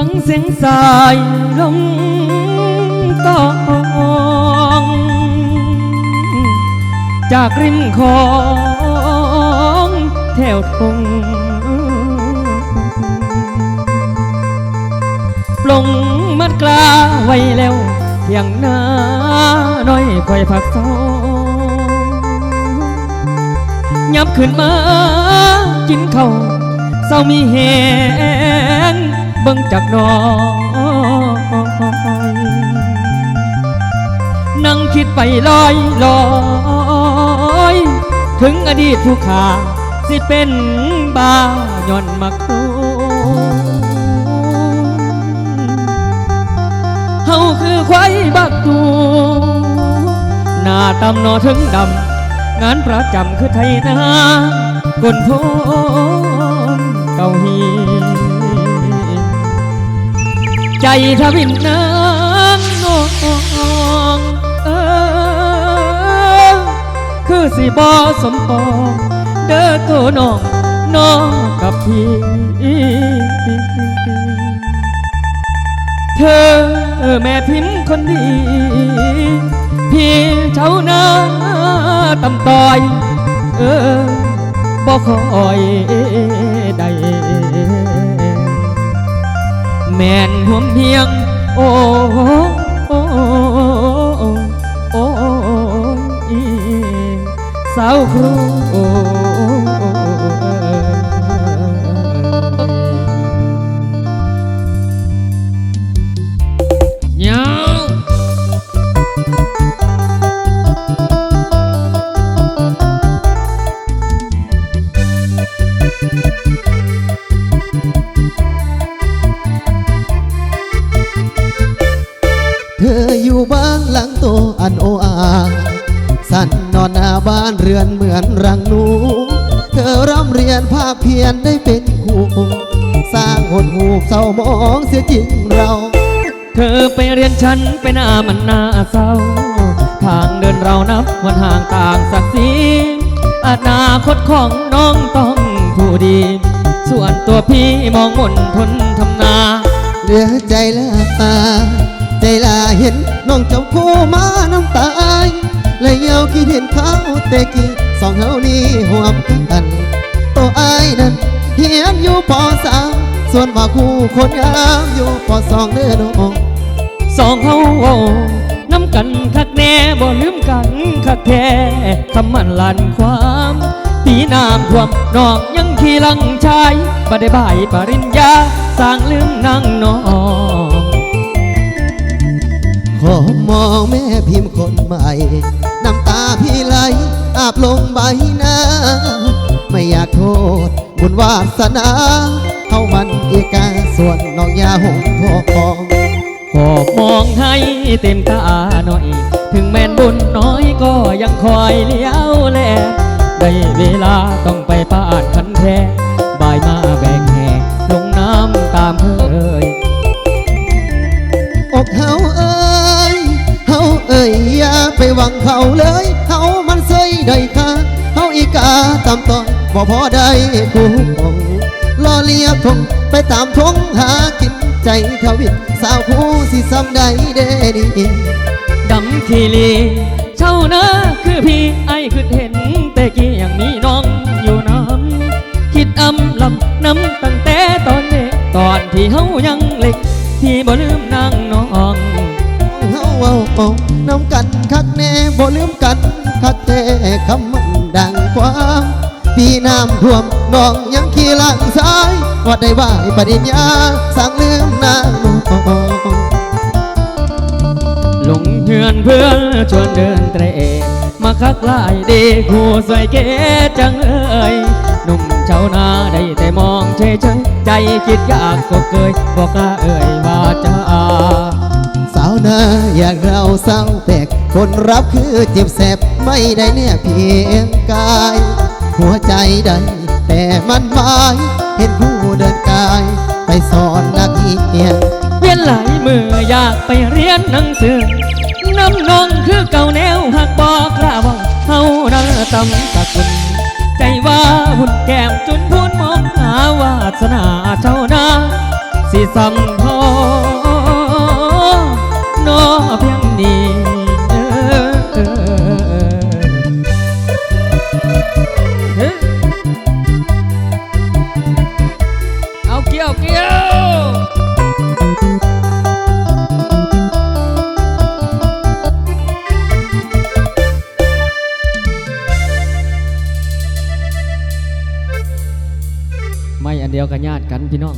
ฟังเสียงสายลมตองจากริมคลองแถวทงปลงมัดกลาไว้แล้วเที่ยงหน้าน้อยคอยผักซองยับขึ้นมากินข้าวเศร้ามีแห บิ่งจากน้อยนั่งคิดไปลอยลอย ถึงอดีตผู้ขาสิเป็นบ้าย่อนมักโคเฮาคือควายบักตูหน้าตำนอถึงดำ งานประจำคือไทยนากนโพนเกาฮี ใจทวินนางนองเออคือสิบอสมปองเด้อตัวน้องน้องกับพี่เธอแม่พิมพ์คนดี พี่เจ้าหน้าตำต่อย เออบอกคอยได้ แม่นห่วมเพียง โอ้โอ้โอ้อีสาวครู บ้านหลังโตอันโออาสั่นนอนหน้าบ้านเรือนเหมือนรังหนู เธอร่ำเรียนภาคเพียรได้เป็นครูสร้างหดหูเศร้ามองเสียจริงเรา เธอไปเรียนฉันไปหน้ามันน่าเศร้า ทางเดินเรานับวันห่างต่างศักดิ์ศรีอนาคตของน้องต้องผู้ดี ส่วนตัวพี่มองมนทนทำนาเหลือใจละ ใจละเห็นน้องเจ้าคู่มาน้ำตายเลยเยาวคิดเห็นเขาเตะกี้สองเฮานี่ห่วกันตัวอายนั้นเฮียนอยู่ปอสามส่วนว่าคู่คนงามอยู่ปอสองเด้อน้องสองเขาน้ำกันคักแน่บ่ลืมกันคักแท้คำมันลันความตีน้ำท่วมนอกยังขี่ลังชายบ่ได้บ่ายปริญญาสร้างลืมนางนอง ขอมองแม่พิมพ์คนใหม่ น้ำตาพี่ไหลอาบลงใบหน้า ไม่อยากโทษบุญวาสนาเฮามันเอกาส่วนน้องยาหงทองขอบมองให้เต็มตาหน่อย ถึงแม่นบุญน้อยก็ยังคอยเลี้ยวแลได้เวลาต้องไปปาดคันแท้ามันเสยได้ค่าเฮาอีกาตามตอนบ่พอได้คู่ของรอเลียทงไปตามทงหากินใจทวิตสาวคู่สิซ้ำใดเด้ดีดำทีลีเช่านะคือพี่ไอคือเห็น แต่กี้ยังมีน้องอยู่น้ำคิดอำลำน้ำตั้งแต่ตอนเด็กตอนที่เฮายังเล็ก ที่บ่ลืมนางน้องาเอาเอาน้ำกันคักแน่บ่ลืมกันคักแท้คำมันดังความปีน้ำท่วมน้องยังขี่หลังซ้ายวัดได้บ่ายปริญญาสั่งลืมนางน้องลงเฮือนเพื่อนชวนเดินเตรมาคักลายดีคู่สวยเก๋จังเลยหนุ่มชาวนาได้แต่มองเฉยๆใจคิดอยากก็เกยบอกกล้าเอ่ยว่าจะสา นาอยากเราเศร้าแปลกคนรับคือเจ็บแสบไม่ได้เนี่ยเพียงกาย หัวใจใดแต่มันหมายเห็นผู้เดินกาย ไปสอนนักเอียนเวียนหลายมืออยากไปเรียนหนังสือน้ำนองคือเก่าแนวหักบอกกล้าว่าเฮานาตำตะกุนใจว่าหุ่นแก้มจุนพูนมองหาวาสนาเจ้านาสิสัมพอ ไม่อันเดียวกันญาติกันพี่น้อง